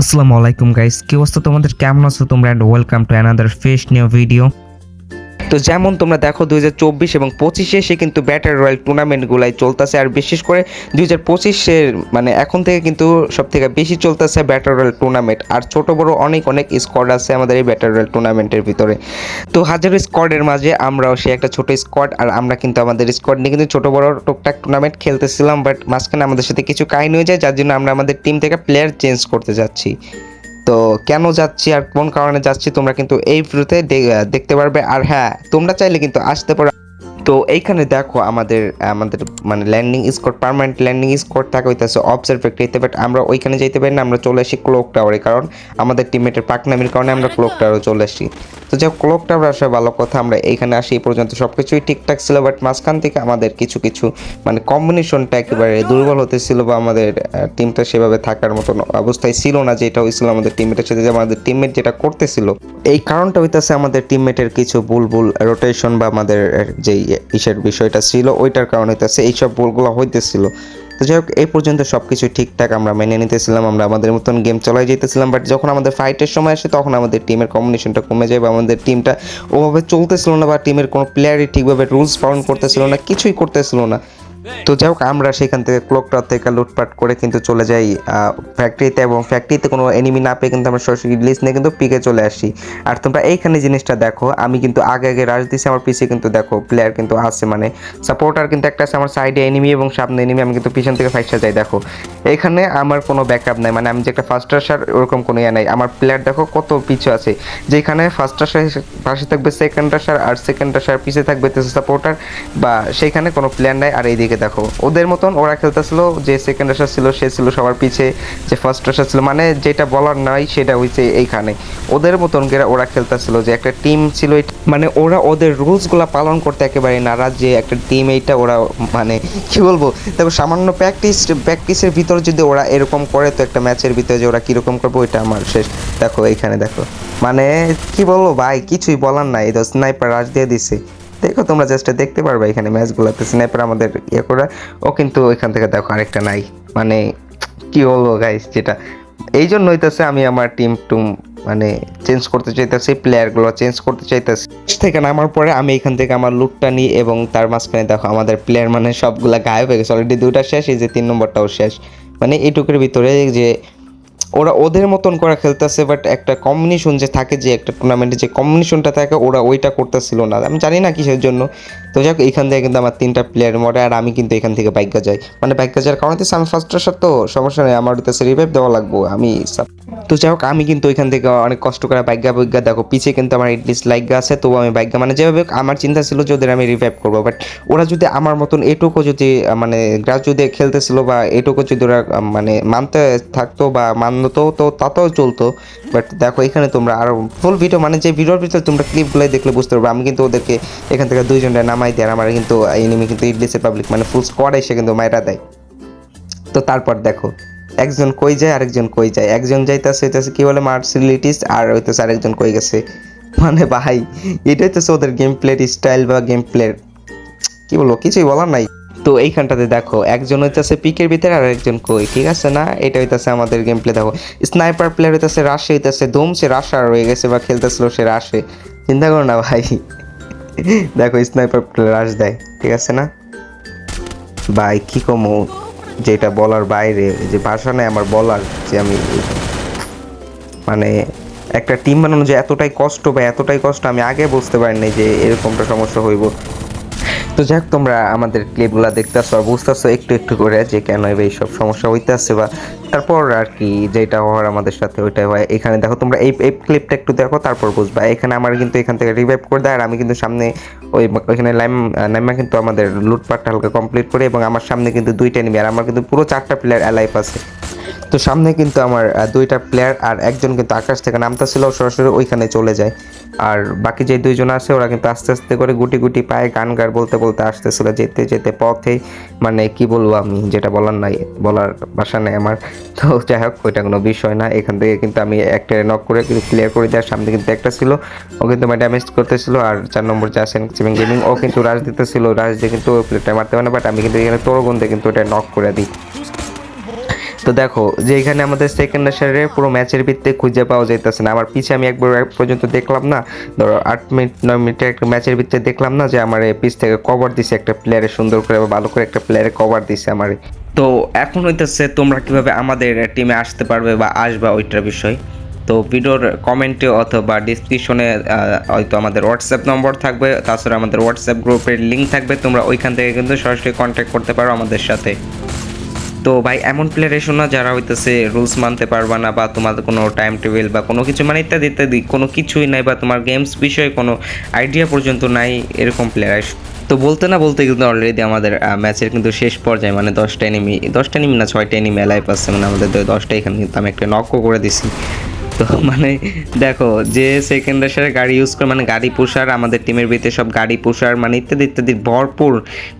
আসসালামু আলাইকুম গাইস কি অবস্থা তোমাদের? কেমন আছো তোমরা? And welcome to another fresh new video তো যেমন তোমরা দেখো দুই হাজার চব্বিশ এবং পঁচিশে সে কিন্তু ব্যাটার রয়্যাল টুর্নামেন্টগুলাই চলতেছে। আর বিশেষ করে দুই হাজার পঁচিশের মানে এখন থেকে কিন্তু সব থেকে বেশি চলতেছে ব্যাটার রয়্যাল টুর্নামেন্ট আর ছোট বড় অনেক অনেক স্কোয়াড আছে আমাদের এই ব্যাটার রয়্যাল টুর্নামেন্টের ভিতরে। তো হাজারো স্কোয়াডের মাঝে আমরাও সে একটা ছোট স্কোয়াড আর আমরা কিন্তু আমাদের স্কোয়াড নিয়ে কিন্তু ছোট বড় টুকটাক টুর্নামেন্ট খেলতেছিলাম বাট মাঝখানে আমাদের সাথে কিছু কাহিনী হয়ে যায়, যার জন্য আমরা আমাদের টিম থেকে প্লেয়ার চেঞ্জ করতে যাচ্ছি। তো কেন যাচ্ছি আর কোন কারণে যাচ্ছি তোমরা কিন্তু এই ভিডিওতে দেখতে পারবে। আর হ্যাঁ তোমরা চাইলে কিন্তু আসতে পারো। তো এইখানে দেখো আমাদের আমাদের মানে landing squad permanent landing squad থাকা হইতেছে অবজার্ভ ফ্যাক্টরিতে বাট আমরা ওইখানে যেতে পারি না আমরা চলে আসি ক্লোক টাওয়ারে কারণ আমাদের টিমমেটের পাকনামির কারণে আমরা ক্লোক টাওয়ারে চলে আসি। তো যাই ক্লোক টাওয়ার আসা ভালো কথা আমরা এইখানে আসি এই পর্যন্ত সব কিছুই ঠিকঠাক ছিল বাট মাঝখান থেকে আমাদের কিছু কিছু মানে কম্বিনেশনটা একেবারে দুর্বল হতেছিল বা আমাদের টিমটা সেভাবে থাকার মতন অবস্থায় ছিল না যেটা হয়েছিল আমাদের টিমমেটের সাথে যে আমাদের টিমমেট যেটা করতেছিল। এই কারণটা হইতেছে আমাদের টিমমেটের কিছু ভুল ভুল রোটেশন বা আমাদের যেই ইসের বিষয়টা ছিল, ওইটার কারণ হইতেছে এইসব ভুলগুলো হইতেছিল। তো যাই হোক, এই পর্যন্ত সব কিছু ঠিকঠাক আমরা মেনে নিতেছিলাম, আমরা আমাদের মতন গেম চালাই যেতেছিলাম বাট যখন আমাদের ফাইটের সময় আসে, তখন আমাদের টিমের কম্বিনেশনটা কমে যায় বা আমাদের টিমটা ওভাবে চলতেছিল না বা টিমের কোনো প্লেয়ারই ঠিকভাবে রুলস পালন করতেছিল না, কিছুই করতেছিল না। তো যাই হোক, আমরা সেখান থেকে ক্লকটা থেকে লুটপাট করে কিন্তু চলে যাই ফ্যাক্টরিতে এবং ফ্যাক্টরিতে কোনো এনিমি না পেয়ে কিন্তু আমরা সরাসরি লিস্ট নিয়ে কিন্তু পিকে চলে আসি। আর তোমরা এইখানে জিনিসটা দেখো, আমি কিন্তু আগে আগে রাশ দিছি, আমার পিছিয়ে কিন্তু দেখো প্লেয়ার কিন্তু আছে মানে সাপোর্টার কিন্তু একটা আছে, আমার সাইডে এনিমি এবং সামনে এনিমি আমি কিন্তু পিছন থেকে ফাইসা যাই, দেখো। এখানে আমার কোনো ব্যাকআপ নাই মানে আমি যে একটা ফার্স্ট রাশার ওরকম কোনো ইয়ে নাই। আমার প্লেয়ার দেখো কত পিছু আছে, যেখানে ফার্স্ট রাশার পাশে থাকবে সেকেন্ড রাশার আর সেকেন্ড রাশার পিছে থাকবে সাপোর্টার বা সেইখানে কোনো প্লেয়ার নাই, আর এইদিকে দেখো। ওদের মতন ওরা খেলতেছিল, যে সেকেন্ড রাশার ছিল, সে ছিল সবার পিছে, যে ফার্স্ট রাশার ছিল। মানে যেটা বলার নাই, সেটা হয়েছে এইখানে। ওদের মতন করে ওরা খেলতেছিল, যে একটা টিম ছিল মানে ওরা ওদের রুলসগুলো পালন করতে একেবারে নারাজ, যে একটা টিম এইটা ওরা মানে কি বলব? তারপর সামান্য প্র্যাকটিস প্র্যাকটিসের ভিতর যদি ওরা এরকম করে, তো একটা ম্যাচের ভিতরে যে ওরা কীরকম করব, ওইটা আমার শেষ। দেখো, এইখানে দেখো। মানে কি বলব ভাই, কিছুই বলার নাই। তো স্নাইপার রাশ দিয়ে দিছে। দেখো, তোমরা জাস্ট দেখতে পারবে এখানে ম্যাচগুলোতে স্নাইপার আমাদের ইয়ে করা। ও কিন্তু ওইখান থেকে দেখো আরেকটা নাই। মানে কি বলব গাইস যেটা এই জন্য হইতেছে আমি আমার টিম টুম মানে চেঞ্জ করতে চাইতেছি প্লেয়ারগুলো চেঞ্জ করতে চাইতেছি। থেকে নামার পরে আমি এখান থেকে আমার লুকটা নিই এবং তার মাঝখানে দেখো আমাদের প্লেয়ার মানে সবগুলা গায়েব হয়ে গেছে। অলরেডি দুইটা শেষ, এই যে তিন নম্বরটাও শেষ। মানে এইটুকুর ভিতরে যে ওরা ওদের মতন করে খেলতেছে বাট একটা কম্বিনেশন যে থাকে, যে একটা টুর্নামেন্টে যে কম্বিনেশনটা থাকে, ওরা ওইটা করতেছিল না। আমি জানি না কিসের জন্য। তো যাক, এখান থেকে কিন্তু আমার তিনটা প্লেয়ার মরে, আর আমি কিন্তু এখান থেকে বাইকা যাই মানে বাইকা যাওয়ার কারণে হচ্ছে আমি ফার্স্ট রাশার তো সমস্যা নেই, আমার হইতেছে রিভাইভ দেওয়া লাগবো, আমি তো যাই হোক, আমি কিন্তু ওইখান থেকে অনেক কষ্ট করে বাইকা বৈজ্ঞা দেখো পিছে কিন্তু আমার এটলিস্ট লাইগা আছে তবু আমি বাইকা মানে যেভাবে আমার চিন্তা ছিল যে ওদের আমি রিভাইভ করব বাট ওরা যদি আমার মতন এটুকু যদি মানে গ্রাস যদি খেলতেছিল বা এটুকু যদি ওরা মানে মানতে থাকতো বা মানতো তো তাতেও চলতো। বাট দেখো, এখানে তোমরা আরও ফুল ভিডিও মানে যে ভিডিওর ভিতরে তোমরা ক্লিপগুলোই দেখলে বুঝতে পারবে। আমি কিন্তু ওদেরকে এখান থেকে দুইজনটা নামাই আর আমার কিন্তু এনিমি কিন্তু ইডলিসের পাবলিক মানে ফুল স্কোয়াড এসে কিন্তু মাইরা দেয়। তো তারপর দেখো, একজন কই যায়, আরেকজন কই যায়। একজন যাইতেছে, হইতেছে কি বলে মার্সিলিটিস আর হইতেছে আরেকজন কই গেছে। মানে ভাই এটা হইতেছে ওদের গেম প্লের স্টাইল বা গেম প্লের কি বলব, কিছুই বলার নাই। তো এইখানটাতে দেখো, একজন হইতেছে পিকের ভিতরে আর একজন কই, ঠিক আছে না? এটা হইতেছে আমাদের গেম প্লে দেখো। স্নাইপার প্লেয়ার হইতেছে রাশে হইতেছে সে রাশা রয়ে গেছে বা খেলতেছিল সে রাশে চিন্তা করো না ভাই। দেখো স্নাইপার প্লেয়ার রাশ দেয়, ঠিক আছে না? ভাই, কি কমো? যেটা বলার বাইরে যে ভাষা নেই আমার বলার, যে আমি মানে একটা টিম বানানো যে এতটাই কষ্ট বা এতটাই কষ্ট আমি আগে বুঝতে পারিনি যে এরকমটা সমস্যা হইব। তো যাক, তোমরা আমাদের ক্লিপগুলো দেখতে আসো আর বুঝতেছো একটু একটু করে যে কেন এবার এইসব সমস্যা হইতে আসছে বা তারপর আর কি যেটা হওয়ার আমাদের সাথে ওইটাই হয়। এখানে দেখো, তোমরা এই এই ক্লিপটা একটু দেখো, তারপর বুঝবা। এখানে আমার কিন্তু এখান থেকে রিভাইভ করে দেয় আর আমি কিন্তু সামনে ওই ওইখানে লাইম লাইমা কিন্তু আমাদের লুটপাটটা হালকা কমপ্লিট করে এবং আমার সামনে কিন্তু দুইটা নিবি আর আমার কিন্তু পুরো চারটা প্লেয়ার অ্যালাইভ আছে। তো সামনে কিন্তু আমার দুইটা প্লেয়ার আর একজন কিন্তু আকাশ থেকে নামতেছিল সরাসরি ওইখানে চলে যায়। আর বাকি যে দুইজন আছে, ওরা কিন্তু আস্তে আস্তে করে গুটি গুটি পায়ে গান গার বলতে বলতে আসতেছিল, যেতে যেতে পথে মানে কি বলব আমি, যেটা বলার নাই, বলার ভাষা নেই আমার। তো যাই হোক, ওইটা কোনো বিষয় না। এখান থেকে কিন্তু আমি একটা নক করে কিন্তু ক্লিয়ার করে দেওয়ার সামনে কিন্তু একটা ছিল। ও কিন্তু আমার ড্যামেজ করতেছিল, আর চার নম্বর যে আছেন সিমিং গেমিং ও কিন্তু রাজ দিতেছিল রাজ দিয়ে কিন্তু প্লেটটা মারতে পারে না বাট আমি কিন্তু এখানে তোরগন্ধে কিন্তু ওটা নক করে দিই। তো দেখো, যে এখানে আমাদের সেকেন্ড আসারে পুরো ম্যাচের ভিত্তিতে খুঁজে পাওয়া যাইতেছে না। আমার পিছে আমি একবার পর্যন্ত দেখলাম না, ধরো আট মিনিট, নয় মিনিটের একটা ম্যাচের ভিত্তিতে দেখলাম না যে আমার পিছ থেকে কভার দিছে একটা প্লেয়ারে সুন্দর করে বা ভালো করে একটা প্লেয়ারে কভার দিছে আমার। তো এখন হইতেছে তোমরা কীভাবে আমাদের টিমে আসতে পারবে বা আসবা ওইটার বিষয়? তো ভিডিওর কমেন্টে অথবা ডিসক্রিপশনে হয়তো আমাদের হোয়াটসঅ্যাপ নম্বর থাকবে, তাছাড়া আমাদের হোয়াটসঅ্যাপ গ্রুপের লিঙ্ক থাকবে, তোমরা ওইখান থেকে কিন্তু সরাসরি কন্ট্যাক্ট করতে পারো আমাদের সাথে। তো ভাই, এমন প্লেয়ার এসো না যারা হইতেছে রুলস মানতে পারবা না বা তোমাদের কোনো টাইম টেবিল বা কোনো কিছু মানে ইত্যাদি ইত্যাদি, কোনো কিছুই নাই বা তোমার গেমস বিষয়ে কোনো আইডিয়া পর্যন্ত নাই এরকম প্লেয়ার এসো। তো বলতে না বলতে কিন্তু অলরেডি আমাদের ম্যাচের কিন্তু শেষ পর্যায়ে মানে দশটা এনিমি দশটা এনিমি না ছয়টা এনিমি লাইফ আছে মানে আমাদের দশটা এখানে কিন্তু আমি একটা নকও করে দিছি। তো মানে দেখো, যে সেকেন্ড আসার গাড়ি ইউজ করে মানে গাড়ি পোষার, আমাদের টিমের ভিতরে সব গাড়ি পোষার মানে ইত্যাদি ইত্যাদি ভরপুর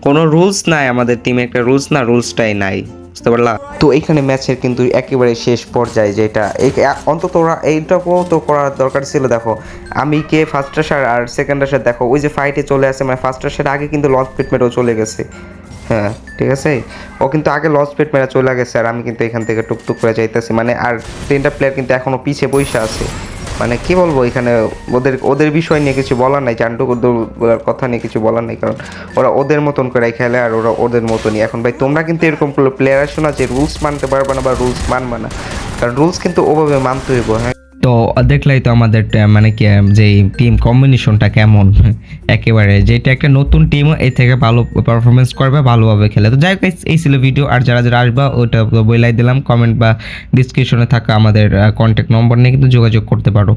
কোনো রুলস নাই আমাদের টিমে একটা রুলস না রুলসটাই নাই। বুঝতে পারলা? তো এখানে ম্যাচের কিন্তু একেবারে শেষ পর্যায়ে যেটা অন্তত ওরা এইটাকেও তো করার দরকার ছিল, দেখো। আমি কে ফার্স্ট আসার আর সেকেন্ড আসার দেখো, ওই যে ফাইটে চলে আসে মানে ফার্স্ট আসার আগে কিন্তু লঞ্চ পিটমেটও চলে গেছে। হ্যাঁ ঠিক আছে? ও কিন্তু আগে লঞ্চ পেট মেরা চলে গেছে, আর আমি কিন্তু এখান থেকে টুকটুক করে যাইতেছি। মানে আর তিনটা প্লেয়ার কিন্তু এখনও পিছে বসে আছে। মানে কি বলব এখানে ওদের ওদের বিষয় নিয়ে কিছু বলার নাই দৌড়ার কথা নিয়ে কিছু বলার নাই, কারণ ওরা ওদের মতন করে খেলে আর ওরা ওদের মতনই। এখন ভাই, তোমরা কিন্তু এরকম প্লেয়ার আসো না যে রুলস মানতে পারবে না বা রুলস মানবে না। কারণ রুলস কিন্তু ওভাবে মানতে হইব হ্যাঁ? তো দেখলাই তো আমাদের মানে কি যে টিম কম্বিনেশনটা কেমন, একেবারে যেটা একটা নতুন টিম এর থেকে ভালো পারফরমেন্স করবে, ভালোভাবে খেলে। তো যাই হোক, এই- ছিল ভিডিও আর যারা যারা আসবা, ওটা বইলাই দিলাম কমেন্ট বা ডিসক্রিপশনে থাকা আমাদের কন্ট্যাক্ট নম্বর নিয়ে কিন্তু যোগাযোগ করতে পারো।